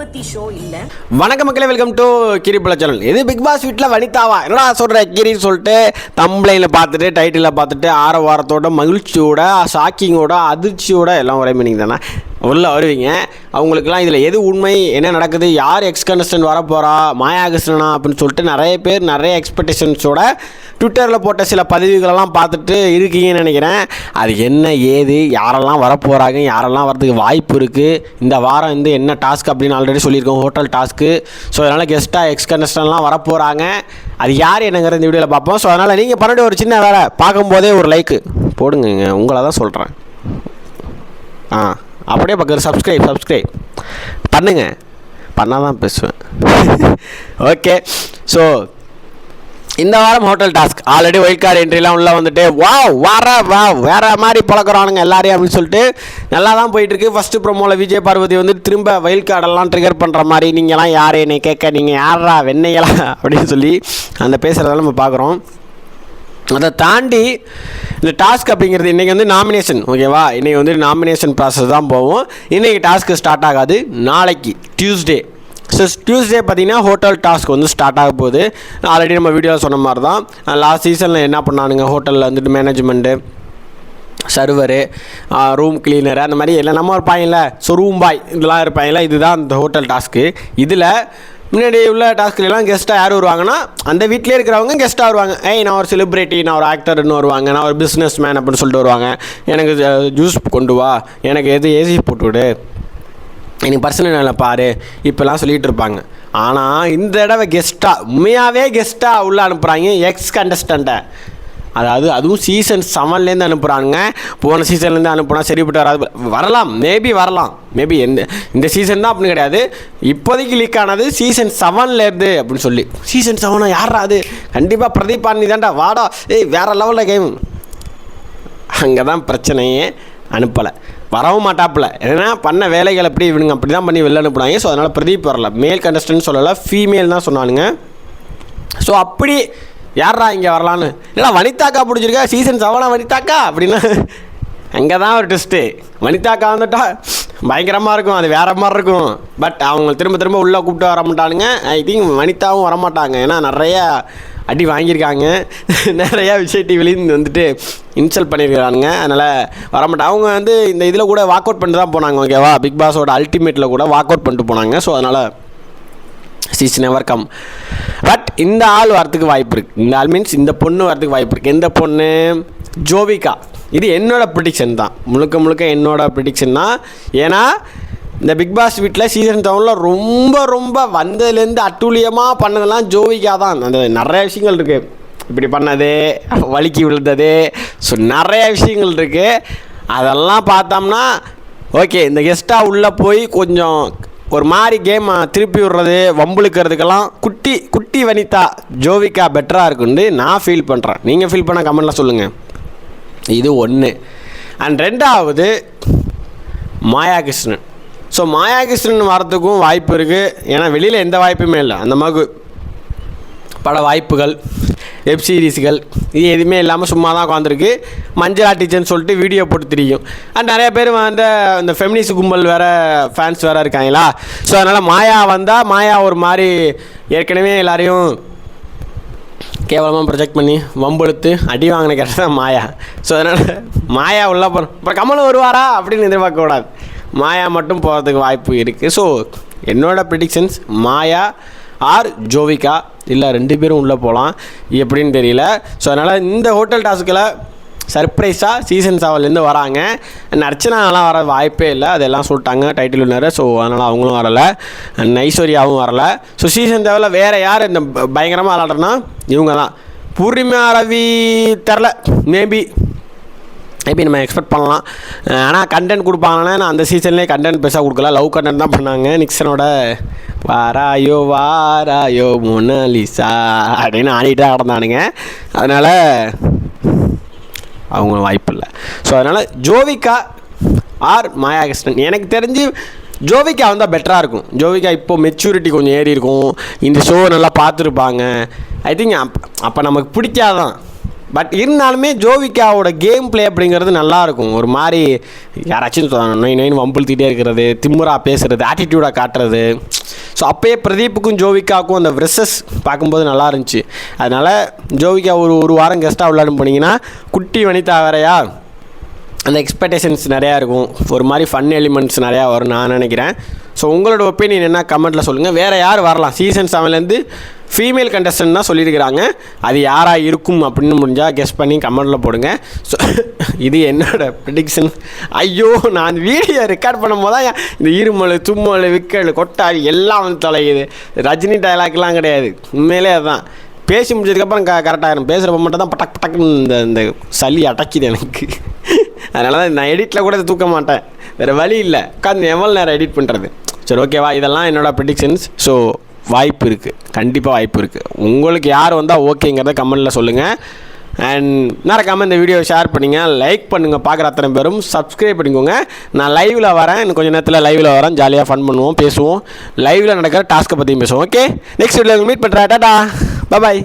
பத்தி ஷோ இல்ல. வணக்கம் மக்களே வெல்கம் டு கிரிபுல சேனல் இது பிக் பாஸ் வீட்டில் வனிதாவா. என்னடா சொல்ற கிரின்னு சொல்லிட்டு தம்பளையில் பார்த்துட்டு டைட்டிலில் பார்த்துட்டு ஆரவாரத்தோட மகிழ்ச்சியோட ஷாக்கிங்கோட அதிர்ச்சியோட எல்லாம் ஒரே மீனிங் தானே? உள்ளே வருவீங்க. அவங்களுக்குலாம் இதில் எது உண்மை என்ன நடக்குது யார் எக்ஸ் கண்டஸ்டன்ட் வரப்போகிறா மாயா கிருஷ்ணனா அப்படின்னு சொல்லிட்டு நிறைய பேர் நிறைய எக்ஸ்பெக்டேஷன்ஸோட ட்விட்டரில் போட்ட சில பதிவுகளெல்லாம் பார்த்துட்டு இருக்கீங்கன்னு நினைக்கிறேன். அது என்ன ஏது யாரெல்லாம் வரப்போகிறாங்க யாரெல்லாம் வரதுக்கு வாய்ப்பு இருக்குது இந்த வாரம் வந்து என்ன டாஸ்க் அப்படின்னு ஆல்ரெடி சொல்லியிருக்கோம் ஹோட்டல் டாஸ்க்கு ஸோ அதனால் கெஸ்ட்டாக எக்ஸ் கண்டஸ்டன்ட்லாம் வரப்போகிறாங்க அது யார் என்னங்கிற இந்த வீடியோவில் பார்ப்போம். ஸோ அதனால் நீங்கள் பண்ணிட்டு ஒரு சின்ன வேலை பார்க்கும்போதே ஒரு லைக்கு போடுங்க உங்களை தான் சொல்கிறேன் ஆ. அப்படியே பக்கத்தில் சப்ஸ்கிரைப் சப்ஸ்கிரைப் பண்ணுங்க. பண்ணால் தான் பேசுவேன். ஓகே ஸோ இந்த வாரம் hotel task already white card என்ட்ரிலாம் உள்ளே வந்துட்டு வா வர வா வேற மாதிரி பழக்கிறானுங்க எல்லாரையும் அப்படின்னு சொல்லிட்டு நல்லா தான் போயிட்டுருக்கு ஃபஸ்ட்டு ப்ரோமோவில் விஜய் பார்வதி வந்து திரும்ப வைல்ட் கார்டெல்லாம் ட்ரிகர் பண்ணுற மாதிரி நீங்களாம் யார் என்னை கேட்க நீங்கள் யாரா வெண்ணையலா அப்படின்னு சொல்லி அந்த பேசுகிறதெல்லாம் நம்ம பார்க்குறோம். அதை தாண்டி இந்த டாஸ்க் அப்படிங்கிறது இன்றைக்கி வந்து நாமினேஷன் ஓகேவா இன்றைக்கி வந்து நாமினேஷன் ப்ராசஸ் தான் போவோம். இன்றைக்கி டாஸ்க்கு ஸ்டார்ட் ஆகாது. நாளைக்கு டியூஸ்டே ஸோ டியூஸ்டே பார்த்தீங்கன்னா ஹோட்டல் டாஸ்க் வந்து ஸ்டார்ட் ஆக போகுது. ஆல்ரெடி நம்ம வீடியோவில் சொன்ன மாதிரி தான். லாஸ்ட் சீசனில் என்ன பண்ணானுங்க? ஹோட்டலில் வந்துட்டு மேனேஜ்மெண்ட்டு சர்வரு ரூம் கிளீனரு அந்த மாதிரி எல்லாம் நம்ம இருப்பாங்கல்ல ஸோ ரூம் பாய் இதெல்லாம் இருப்பாங்கல்ல இதுதான் இந்த ஹோட்டல் டாஸ்க்கு இதில் முன்னாடி உள்ள டாஸ்க்லாம் கெஸ்ட்டாக யார் வருவாங்கன்னா அந்த வீட்டிலே இருக்கிறவங்க கெஸ்ட்டாக வருவாங்க. ஏய் நான் ஒரு செலிப்ரிட்டி நான் ஒரு ஆக்டர்னு வருவாங்க. நான் ஒரு பிஸ்னஸ் மேன் அப்படின்னு சொல்லிட்டு வருவாங்க. எனக்கு ஜூஸ் கொண்டு வா. எனக்கு எது ஏசி போட்டு விடு. எனக்கு பர்சனல் வேலை பாரு. இப்போல்லாம் சொல்லிகிட்டு இருப்பாங்க. ஆனால் இந்த தடவை கெஸ்ட்டாக உண்மையாகவே கெஸ்ட்டாக உள்ளே அனுப்புகிறாங்க எக்ஸ் கண்டஸ்டண்ட்டை அதாவது அதுவும் சீசன் செவன்லேருந்து அனுப்புகிறாங்க போன சீசன்லேருந்து அனுப்புனா சரிப்பட்டு வராது. வரலாம். மேபி வரலாம். மேபி எந்த இந்த சீசன் தான் அப்படின்னு கிடையாது. இப்போதைக்கு லீக் ஆனது சீசன் செவன்லேருந்து அப்படின்னு சொல்லி. சீசன் செவனா யாரா அது? கண்டிப்பாக பிரதீப் பாண்டி தான்டா. வாடா. ஏய் வேறு லெவலில் கேம் அங்கே தான் பிரச்சனையே அனுப்பலை. வரவும் மாட்டாப்புல. ஏன்னா பண்ண வேலைகள் எப்படி இவனுங்க அப்படி தான் பண்ணி வெளில அனுப்புனாங்க. ஸோ அதனால் பிரதீப் வரல. மேல் கண்டஸ்டன்ட் சொல்லலை. ஃபீமேல் தான் சொன்னானுங்க. ஸோ அப்படி யாரா இங்கே வரலான்னு? ஏன்னா வனிதாக்கா பிடிச்சிருக்கா? சீசன் செவனா வனிதாக்கா? அப்படின்னா அங்கே தான் ஒரு டெஸ்ட்டு வனிதாக்கா வந்துட்டா பயங்கரமாக இருக்கும் அது வேற மாதிரி இருக்கும். பட் அவங்க திரும்ப திரும்ப உள்ளே கூப்பிட்டு வர மாட்டானுங்க. ஐ திங்க் வனிதாவும் வரமாட்டாங்க. ஏன்னா நிறையா அடி வாங்கியிருக்காங்க. நிறையா விஜய் டிவிலேருந்து வந்துட்டு இன்சல்ட் பண்ணியிருக்கிறானுங்க. அதனால் வரமாட்டாங்க அவங்க வந்து இந்த இதில் கூட வாக் அவுட் பண்ணிட்டு தான் போனாங்க ஓகேவா பிக் பாஸோட அல்டிமேட்டில் கூட வாக் அவுட் பண்ணிட்டு போனாங்க. ஸோ அதனால் இஸ் நெவர் கம் பட் இந்த ஆள் வரத்துக்கு வாய்ப்பு இருக்குது இந்த ஆள் மீன்ஸ் இந்த பொண்ணு வரதுக்கு வாய்ப்பு இருக்குது எந்த பொண்ணு? ஜோவிகா. இது என்னோட ப்ரிடிக்ஷன் தான். முழுக்க முழுக்க என்னோட ப்ரிடிக்ஷன் தான். ஏன்னா இந்த பிக் பாஸ் வீட்டில் சீசன் செவனில் ரொம்ப ரொம்ப வந்ததுலேருந்து அட்டூழியமாக பண்ணதெல்லாம் ஜோவிகா தான். அந்த நிறைய விஷயங்கள் இருக்குது இப்படி பண்ணது வழுக்கி விழுந்தது. ஸோ நிறைய விஷயங்கள் இருக்குது அதெல்லாம் பார்த்தோம்னா ஓகே இந்த கெஸ்ட்டாக உள்ளே போய் கொஞ்சம் ஒரு மாதிரி கேம் திருப்பி விடுறது வம்புழுக்கிறதுக்கெல்லாம் குட்டி குட்டி வனிதா ஜோவிகா பெட்டராக இருக்குன்னு நான் ஃபீல் பண்ணுறேன் நீங்கள் ஃபீல் பண்ண கமெண்ட்டில் சொல்லுங்கள் இது ஒன்று அண்ட் ரெண்டாவது மாயாகிருஷ்ணன். ஸோ மாயாகிருஷ்ணன் வரத்துக்கும் வாய்ப்பு இருக்குது ஏன்னா வெளியில் எந்த வாய்ப்புமே இல்லை. அந்த மாதிரி பட வாய்ப்புகள். வெப் சீரிஸ்கள் இது எதுவுமே இல்லாமல் சும்மா தான் உட்காந்துருக்கு மஞ்சள் ஆட்டிச்சன்னு சொல்லிட்டு வீடியோ போட்டு தெரியும். அண்ட் நிறைய பேர் வந்து இந்த ஃபெமினிஸ்ட் கும்பல் வேறு ஃபேன்ஸ் வேறு இருக்காங்களா? ஸோ அதனால் மாயா வந்தால் மாயா ஒரு மாதிரி ஏற்கனவே எல்லாரையும் கேவலமாக ப்ரொஜெக்ட் பண்ணி வம்பெடுத்து அடி வாங்கின கேட்டது தான் மாயா. ஸோ அதனால் மாயா உள்ள போகிறோம் அப்புறம் கமலும் வருவாரா? அப்படின்னு எதிர்பார்க்கக்கூடாது. மாயா மட்டும் போகிறதுக்கு வாய்ப்பு இருக்குது ஸோ என்னோடய ப்ரிடிக்ஷன்ஸ் மாயா ஆர் ஜோவிகா இல்லை ரெண்டு பேரும் உள்ளே போகலாம் எப்படின்னு தெரியல. ஸோ அதனால் இந்த ஹோட்டல் டாஸ்கில் சர்ப்ரைஸாக சீசன் செவன்லேருந்து வராங்க. அண்ட் அர்ச்சனாலாம் வர வாய்ப்பே இல்லை. அதெல்லாம் சொல்லிட்டாங்க டைட்டில் வின்னர் ஸோ அதனால் அவங்களும் வரலை. அண்ட் ஐஸ்வர்யாவும் வரலை. ஸோ சீசன் செவனில் வேறு யார் இந்த பயங்கரமாக விளாட்றனா இவங்க தான் பூர்ணிமா ரவி தெரில. மேபி மேபி நம்ம எக்ஸ்பெக்ட் பண்ணலாம். ஆனால் கண்டென்ட் கொடுப்பாங்கன்னா நான் அந்த சீசன்லேயே கண்டென்ட் பெருசாக கொடுக்கல. லவ் கண்டென்ட் தான் பண்ணாங்க. நிக்சனோட வாராயோ வாராயோ மொனலிசா அப்படின்னு ஆடிட்டு தான் கிடந்தானுங்க அதனால் அவங்க வாய்ப்பு இல்லை. ஸோ அதனால் ஜோவிகா ஆர் மாயாகிருஷ்ணன். எனக்கு தெரிஞ்சு ஜோவிகா வந்தால் பெட்டராக இருக்கும். ஜோவிகா இப்போ மெச்சூரிட்டி கொஞ்சம் ஏறி இருக்கும். இந்த ஷோ நல்லா பார்த்துருப்பாங்க. ஐ திங்க் அப் அப்போ நமக்கு பிடிக்காதான். பட் இருந்தாலுமே ஜோவிகாவோட கேம் பிளே அப்படிங்கிறது நல்லாயிருக்கும் ஒரு மாதிரி யாராச்சும் நொய் நைன் வம்புழுத்திட்டே இருக்கிறது திமுறா பேசுகிறது ஆட்டிடியூடாக காட்டுறது. ஸோ அப்போயே பிரதீப்புக்கும் ஜோவிகாவுக்கும் அந்த விரசஸ் பார்க்கும்போது நல்லா இருந்துச்சு. அதனால் ஜோவிகா ஒரு ஒரு வாரம் கெஸ்ட்டாக விளையாடும் போனீங்கன்னா குட்டி வனிதா வேறையா? அந்த எக்ஸ்பெக்டேஷன்ஸ் நிறையா இருக்கும். ஒரு மாதிரி ஃபன் எலிமெண்ட்ஸ் நிறையா வரும் நான் நினைக்கிறேன். ஸோ உங்களோட ஒப்பீனியன் என்ன? கமெண்ட்டில் சொல்லுங்கள் வேறு யார் வரலாம்? சீசன் செவன்லேருந்து ஃபீமேல் கண்டஸ்டன்ட் தான் சொல்லியிருக்கிறாங்க. அது யாராக இருக்கும் அப்படின்னு முடிஞ்சால் கெஸ் பண்ணி கமெண்ட்டில் போடுங்க. ஸோ இது என்னோட ப்ரிடிக்ஷன் ஐயோ நான் வீடியோ ரெக்கார்ட் பண்ணும்போது தான் இந்த இருமல் தும்மல் விக்கல் கொட்டாடி எல்லாம் வந்து தொலையுது. ரஜினி டைலாக்லாம் கிடையாது. உண்மையிலே அதுதான். பேசி முடிச்சதுக்கப்புறம் க கரெக்டாகிடும் பேசுகிறப்ப மட்டும் தான் பட்டக் பட்டக்குன்னு இந்த இந்த சளி அடைக்குது எனக்கு. அதனால தான் நான் எடிட்டில் கூட தூக்க மாட்டேன். வேறு வழி இல்லை. உட்காந்து எவ்வளோ நேரம் எடிட் பண்ணுறது சரி ஓகேவா இதெல்லாம் என்னோடய ப்ரிடிக்ஷன்ஸ் ஸோ வாய்ப்பு இருக்குது கண்டிப்பாக வாய்ப்பு இருக்குது உங்களுக்கு யார் வந்தால் ஓகேங்கிறத கமெண்ட்டில் சொல்லுங்கள் அண்ட் மறக்காமல் இந்த வீடியோ ஷேர் பண்ணிங்க. லைக் பண்ணுங்கள் பார்க்குற அத்தனை பேரும் சப்ஸ்கிரைப் பண்ணிக்கோங்க. நான் லைவில் வரேன். இன்னும் கொஞ்சம் நேரத்தில் லைவில் வரேன் ஜாலியாக ஃபன் பண்ணுவோம் பேசுவோம். லைவில் நடக்கிற டாஸ்க்கை பற்றியும் பேசுவோம். ஓகே நெக்ஸ்ட் வீடியோவில் மீட் பண்ணுறேன் டாடா பாய்